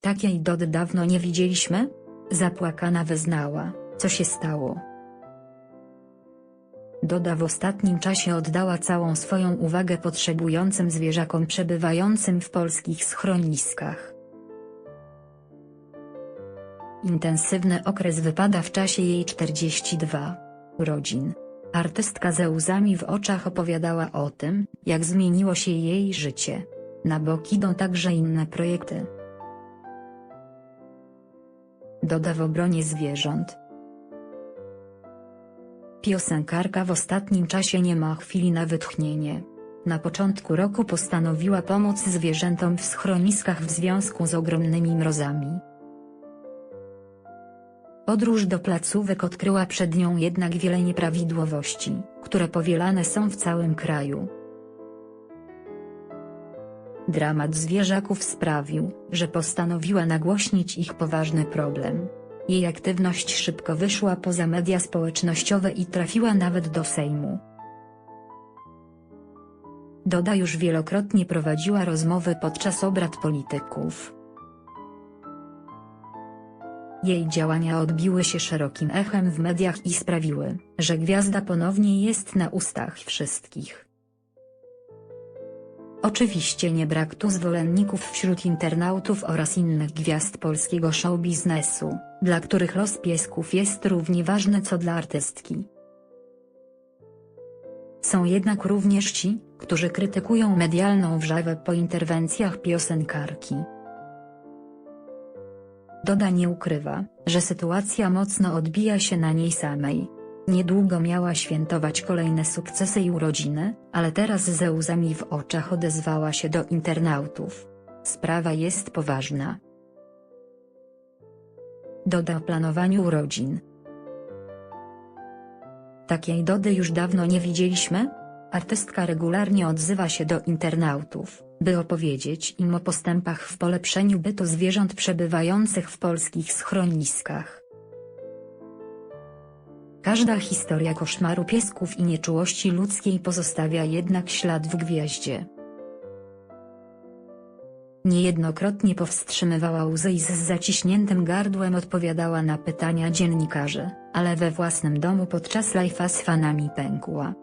Takiej Dody dawno nie widzieliśmy? Zapłakana wyznała, co się stało. Doda w ostatnim czasie oddała całą swoją uwagę potrzebującym zwierzakom przebywającym w polskich schroniskach. Intensywny okres wypada w czasie jej 42 urodzin. Artystka ze łzami w oczach opowiadała o tym, jak zmieniło się jej życie. Na bok idą także inne projekty. Doda w obronie zwierząt. Piosenkarka w ostatnim czasie nie ma chwili na wytchnienie. Na początku roku postanowiła pomóc zwierzętom w schroniskach w związku z ogromnymi mrozami. Podróż do placówek odkryła przed nią jednak wiele nieprawidłowości, które powielane są w całym kraju. Dramat zwierzaków sprawił, że postanowiła nagłośnić ich poważny problem. Jej aktywność szybko wyszła poza media społecznościowe i trafiła nawet do Sejmu. Doda już wielokrotnie prowadziła rozmowy podczas obrad polityków. Jej działania odbiły się szerokim echem w mediach i sprawiły, że gwiazda ponownie jest na ustach wszystkich. Oczywiście nie brak tu zwolenników wśród internautów oraz innych gwiazd polskiego show biznesu, dla których los piesków jest równie ważny co dla artystki. Są jednak również ci, którzy krytykują medialną wrzawę po interwencjach piosenkarki. Doda nie ukrywa, że sytuacja mocno odbija się na niej samej. Niedługo miała świętować kolejne sukcesy i urodziny, ale teraz ze łzami w oczach odezwała się do internautów. Sprawa jest poważna. Doda o planowaniu urodzin. Takiej Dody już dawno nie widzieliśmy? Artystka regularnie odzywa się do internautów, by opowiedzieć im o postępach w polepszeniu bytu zwierząt przebywających w polskich schroniskach. Każda historia koszmaru piesków i nieczułości ludzkiej pozostawia jednak ślad w gwiaździe. Niejednokrotnie powstrzymywała łzy i z zaciśniętym gardłem odpowiadała na pytania dziennikarzy, ale we własnym domu podczas live'a z fanami pękła.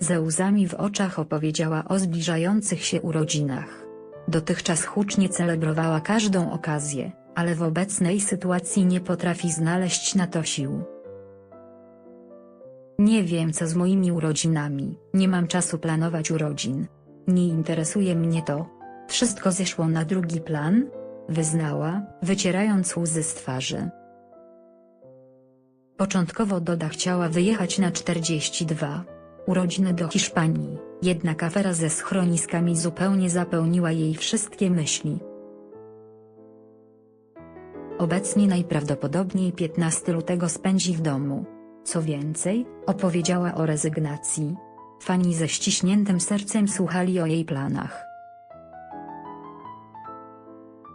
Ze łzami w oczach opowiedziała o zbliżających się urodzinach. Dotychczas hucznie celebrowała każdą okazję, ale w obecnej sytuacji nie potrafi znaleźć na to sił. Nie wiem co z moimi urodzinami, nie mam czasu planować urodzin. Nie interesuje mnie to. Wszystko zeszło na drugi plan? Wyznała, wycierając łzy z twarzy. Początkowo Doda chciała wyjechać na 42 urodziny do Hiszpanii, jednak afera ze schroniskami zupełnie zapełniła jej wszystkie myśli. Obecnie najprawdopodobniej 15 lutego spędzi w domu. Co więcej, opowiedziała o rezygnacji. Fani ze ściśniętym sercem słuchali o jej planach.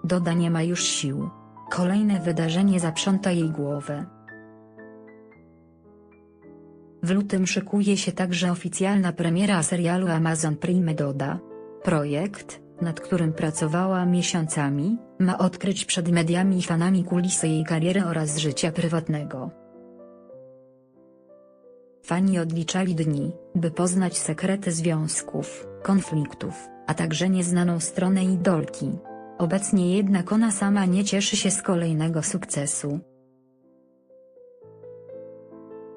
Doda nie ma już sił. Kolejne wydarzenie zaprząta jej głowę. W lutym szykuje się także oficjalna premiera serialu Amazon Prime Doda. Projekt, nad którym pracowała miesiącami, ma odkryć przed mediami i fanami kulisy jej kariery oraz życia prywatnego. Fani odliczali dni, by poznać sekrety związków, konfliktów, a także nieznaną stronę idolki. Obecnie jednak ona sama nie cieszy się z kolejnego sukcesu.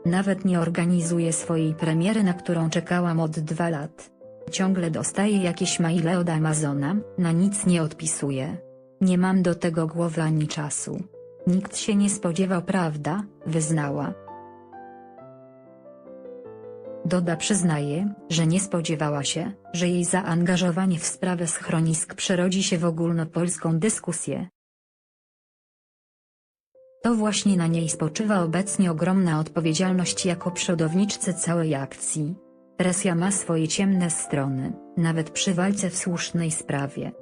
Nawet nie organizuje swojej premiery na którą czekałam od dwa lat. Ciągle dostaję jakieś maile od Amazona, na nic nie odpisuję. Nie mam do tego głowy ani czasu. Nikt się nie spodziewał prawda, wyznała. Doda przyznaje, że nie spodziewała się, że jej zaangażowanie w sprawę schronisk przerodzi się w ogólnopolską dyskusję. To właśnie na niej spoczywa obecnie ogromna odpowiedzialność jako przodowniczce całej akcji. Presja ma swoje ciemne strony, nawet przy walce w słusznej sprawie.